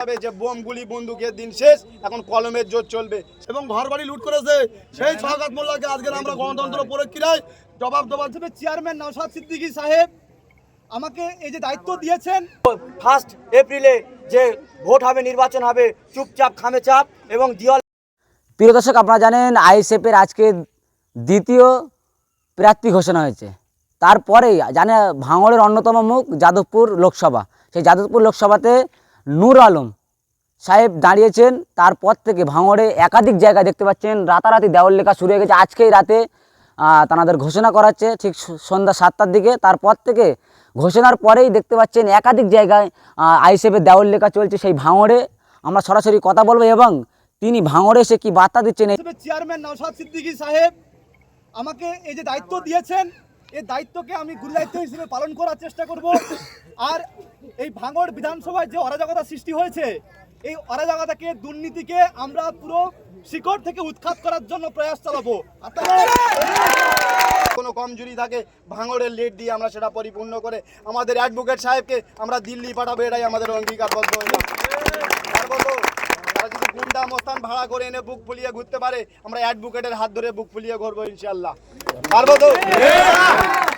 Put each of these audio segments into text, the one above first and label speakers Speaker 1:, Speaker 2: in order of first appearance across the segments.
Speaker 1: হবে যে বোম গুলি বন্দুকের দিন শেষ এখন কলমের জোর চলবে।
Speaker 2: এবং ঘর বাড়ি লুট করেছে সেই সওগাত মোল্লাকে। আজকে আমরা গণতন্ত্র পরীক্ষায় জবাব দেওয়ার
Speaker 3: হিসেবে চেয়ারম্যান নওশাদ সিদ্দিকী সাহেব আমাকে এই যে দায়িত্ব দিয়েছেন।
Speaker 4: ফার্স্ট এপ্রিলে যে ভোট হবে নির্বাচন হবে চুপচাপ খামে চাপ এবং দিওয়াল।
Speaker 5: প্রিয় দর্শক আপনারা জানেন আইএসএফের আজকে দ্বিতীয় প্রার্থী ঘোষণা হয়েছে। তারপরেই জানে ভাঙড়ের অন্যতম মুখ যাদবপুর লোকসভা। সেই যাদবপুর লোকসভাতে নূর আলম সাহেব দাঁড়িয়েছেন তারপর থেকে ভাঙড়ে একাধিক জায়গা দেখতে পাচ্ছেন, রাতারাতি দেওয়াল লেখা শুরু হয়ে গেছে। আজকেই রাতে তানাদের ঘোষণা করাচ্ছে ঠিক সন্ধ্যা সাতটার দিকে। তারপর থেকে ঘোষণার পরেই দেখতে পাচ্ছেন একাধিক জায়গায় আইএসএফের দেওয়াল লেখা চলছে সেই ভাঙড়ে। আমরা সরাসরি কথা বলব এবং তিনি ভাঙড়ে এসে কি বার্তা দিচ্ছেন
Speaker 3: চেয়ারম্যান নওশাদ সিদ্দিকী সাহেব আমাকে এই যে দায়িত্ব দিয়েছেন, এই দায়িত্বকে আমি গুরু দায়িত্ব হিসেবে পালন করার চেষ্টা করব। আর এই ভাঙড় বিধানসভায় যে অরাজকতা সৃষ্টি হয়েছে, এই অরাজকতাকে, দুর্নীতিকে আমরা পুরো শিকড় থেকে উৎখাত করার জন্য প্রয়াস চালাবো।
Speaker 1: কোনো কমজুরি থাকে, ভাঙড়ের লিড দিয়ে আমরা সেটা পরিপূর্ণ করে আমাদের অ্যাডভোকেট সাহেবকে আমরা দিল্লি পাঠাবো, এটাই আমাদের অঙ্গীকারবদ্ধ যদি গুন্ডা ভাড়া করে এনে বুক ঘুরতে পারে, আমরা অ্যাডভোকেটের হাত ধরে বুক ফুলিয়ে ঘুরবো ইনশাল্লাহ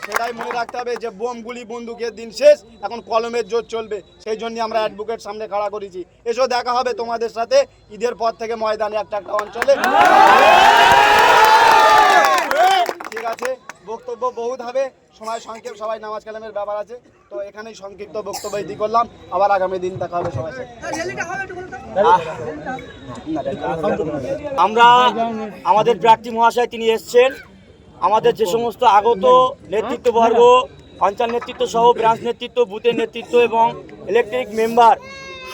Speaker 1: সেটাই মনে রাখতে হবে যে বোম গুলি বন্দুকের দিন শেষ, এখন কলমের জোর চলবে। সেই জন্য আমরা অ্যাডভোকেট সামনে খাড়া করেছি। এসো দেখা হবে তোমাদের সাথে ঈদের পর থেকে ময়দানে একটা একটা অঞ্চলে। ঠিক আছে, বক্তব্য বহুত হবে। সময় সংক্ষেপ, সবাই নামাজ কালামের ব্যাপার আছে। তো এখানেই সংক্ষিপ্ত বক্তব্য ইতি করলাম। আবার আগামী দিন দেখা হবে সবাই
Speaker 4: আমরা আমাদের প্রার্থী মহাশয় তিনি এসছেন। আমাদের যে সমস্ত আগত নেতৃত্ববর্গ অঞ্চল নেতৃত্ব সহ ব্রাঞ্চ নেতৃত্ব বুথের নেতৃত্ব এবং ইলেকট্রিক মেম্বার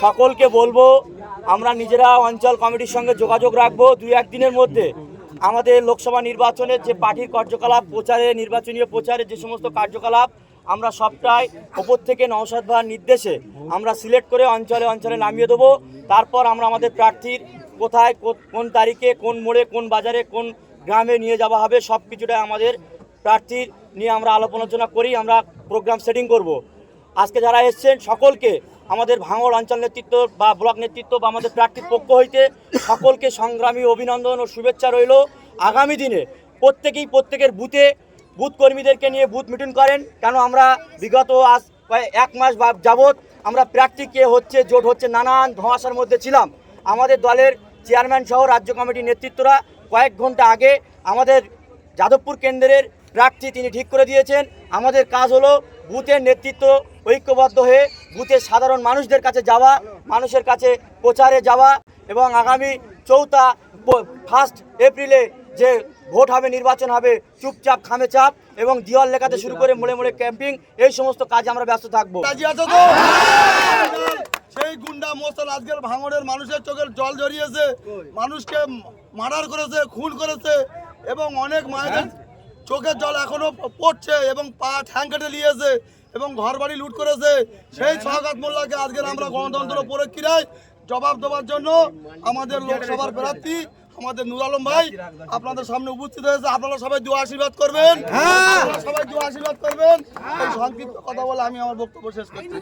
Speaker 4: সকলকে বলব আমরা নিজেরা অঞ্চল কমিটির সঙ্গে যোগাযোগ রাখব দুই একদিনের মধ্যে। আমাদের লোকসভা নির্বাচনের যে পার্টির কার্যকলাপ প্রচারে নির্বাচনীয় প্রচারে যে সমস্ত কার্যকলাপ আমরা সবটাই ওপর থেকে নওশাদ ভাইয়ের নির্দেশে আমরা সিলেক্ট করে অঞ্চলে অঞ্চলে নামিয়ে দেবো। তারপর আমরা আমাদের প্রার্থীর কোথায় কোন তারিখে কোন মোড়ে কোন বাজারে কোন গ্রামে নিয়ে যাওয়া হবে, সব কিছুটাই আমাদের প্রার্থীর নিয়ে আমরা আলোচনা করি, আমরা প্রোগ্রাম সেটিং করব। আজকে যারা এসছেন সকলকে আমাদের ভাঙড় অঞ্চল নেতৃত্ব বা ব্লক নেতৃত্ব বা আমাদের প্রার্থীর পক্ষ হইতে সকলকে সংগ্রামী অভিনন্দন ও শুভেচ্ছা রইল। আগামী দিনে প্রত্যেকেই প্রত্যেকের বুথে বুথ কর্মীদেরকে নিয়ে বুথ মিটিং করেন। কেন আমরা বিগত আজ এক মাস যাবৎ আমরা প্রার্থী কে হচ্ছে, জোট হচ্ছে নানান ধোঁয়াশার মধ্যে ছিলাম। আমাদের দলের চেয়ারম্যান সহ রাজ্য কমিটির নেতৃত্বরা কয়েক ঘণ্টা আগে আমাদের যাদবপুর কেন্দ্রের প্রার্থী তিনি ঠিক করে দিয়েছেন। আমাদের কাজ হলো বুথের নেতৃত্ব ঐক্যবদ্ধ হয়ে বুথের সাধারণ মানুষদের কাছে যাওয়া, মানুষের কাছে প্রচারে যাওয়া এবং আগামী চৌথা ফার্স্ট এপ্রিলে যে ভোট হবে, নির্বাচন হবে, চুপচাপ খামে চাপ এবং দিওয়াল লেখাতে শুরু করে মোড়ে মোড়ে ক্যাম্পিং, এই সমস্ত কাজে আমরা ব্যস্ত থাকব।
Speaker 2: সেই গুন্ডা মশাল আজকের ভাঙড়ের মানুষের চোখের জল জড়িয়েছে মানুষকে মার্ডার করেছে খুন করেছে এবং অনেক মায়েদের চোখের জল এখনও পড়ছে এবং পা ঠ্যাং কেটে নিয়েছে এবং ঘর বাড়ি লুট করেছে। সেই সহকাত মোল্লাকে আজকের আমরা গণতন্ত্র পরীক্ষায় জবাব দেওয়ার জন্য আমাদের লোকসভার প্রার্থী আমাদের নুর আলম ভাই আপনাদের সামনে উপস্থিত হয়েছে। আপনারা সবাই দু আশীর্বাদ করবেন। আপনারা সবাই দু আশীর্বাদ করবেন। এই সংক্ষিপ্ত কথা বলে আমি আমার বক্তব্য শেষ করছি।